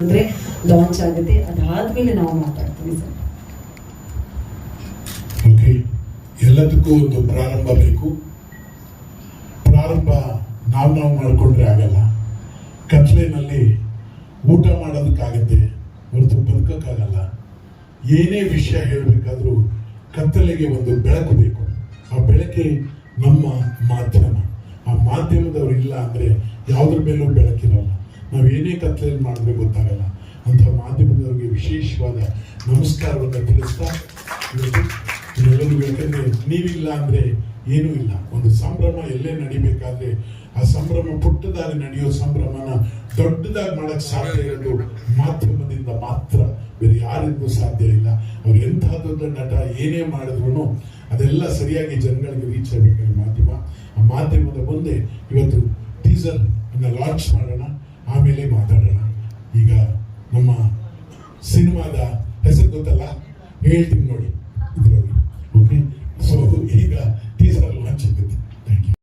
ಅಂದ್ರೆ ಲಾಂಚ್ ಆಗುತ್ತೆ. ಅದಾದ್ಮೇಲೆ ನಾವು ಮಾತಾಡ್ತೀವಿ ಸರ್. ಎಲ್ಲದಕ್ಕೂ ಒಂದು ಪ್ರಾರಂಭ ಬೇಕು. ಪ್ರಾರಂಭ ನಾವು ನಾವು ಮಾಡಿಕೊಂಡ್ರೆ ಆಗಲ್ಲ. ಕತ್ಲೆನಲ್ಲಿ ಊಟ ಮಾಡೋದಕ್ಕಾಗತ್ತೆ. ಹೊರತು ಬದುಕೋಕ್ಕಾಗಲ್ಲ. ಏನೇ ವಿಷಯ ಹೇಳಬೇಕಾದ್ರೂ ಕತ್ತಲೆಗೆ ಒಂದು ಬೆಳಕು ಬೇಕು. ಆ ಬೆಳಕೆ ನಮ್ಮ ಮಾಧ್ಯಮ. ಆ ಮಾಧ್ಯಮದವರು ಇಲ್ಲ ಅಂದರೆ ಯಾವುದ್ರ ಮೇಲೂ ಬೆಳಕಿರಲ್ಲ. ಏನೇ ಕತ್ತಲೆಯಲ್ಲಿ ಮಾಡಿದ್ರೆ ಗೊತ್ತಾಗಲ್ಲ ಅಂತ ಮಾಧ್ಯಮದವರಿಗೆ ವಿಶೇಷವಾದ ನಮಸ್ಕಾರವನ್ನು ತಿಳಿಸ್ತಾ ಎಲ್ಲರೂ ಯಾಕಂದ್ರೆ ನೀವಿಲ್ಲ ಅಂದ್ರೆ ಏನೂ ಇಲ್ಲ. ಒಂದು ಸಂಭ್ರಮ ಎಲ್ಲೇ ನಡಿಬೇಕಾದ್ರೆ ಆ ಸಂಭ್ರಮ ಪುಟ್ಟದಾಗಿ ನಡೆಯೋ ಸಂಭ್ರಮನ ದೊಡ್ಡದಾಗಿ ಮಾಡಕ್ ಸಾಧ್ಯ ಇರೋದು ಮಾಧ್ಯಮದಿಂದ ಮಾತ್ರ. ಬೇರೆ ಯಾರಿಗೂ ಸಾಧ್ಯ ಇಲ್ಲ. ಅವ್ರು ಎಂಥ ದೊಡ್ಡ ನಟ ಏನೇ ಮಾಡಿದ್ರು ಅದೆಲ್ಲ ಸರಿಯಾಗಿ ಜನಗಳಿಗೆ ರೀಚ್ ಆಗಬೇಕಾದ್ರೆ ಮಾಧ್ಯಮ. ಆ ಮಾಧ್ಯಮದ ಮುಂದೆ ಇವತ್ತು ಟೀಸರ್ ಲಾಂಚ್ ಮಾಡೋಣ. ಆಮೇಲೆ ಮಾತಾಡೋಣ. ಈಗ ನಮ್ಮ ಸಿನಿಮಾದ ಹೆಸರು ಗೊತ್ತಲ್ಲ? ಹೇಳ್ತೀನಿ ನೋಡಿ. ಇದ್ರಲ್ಲಿ.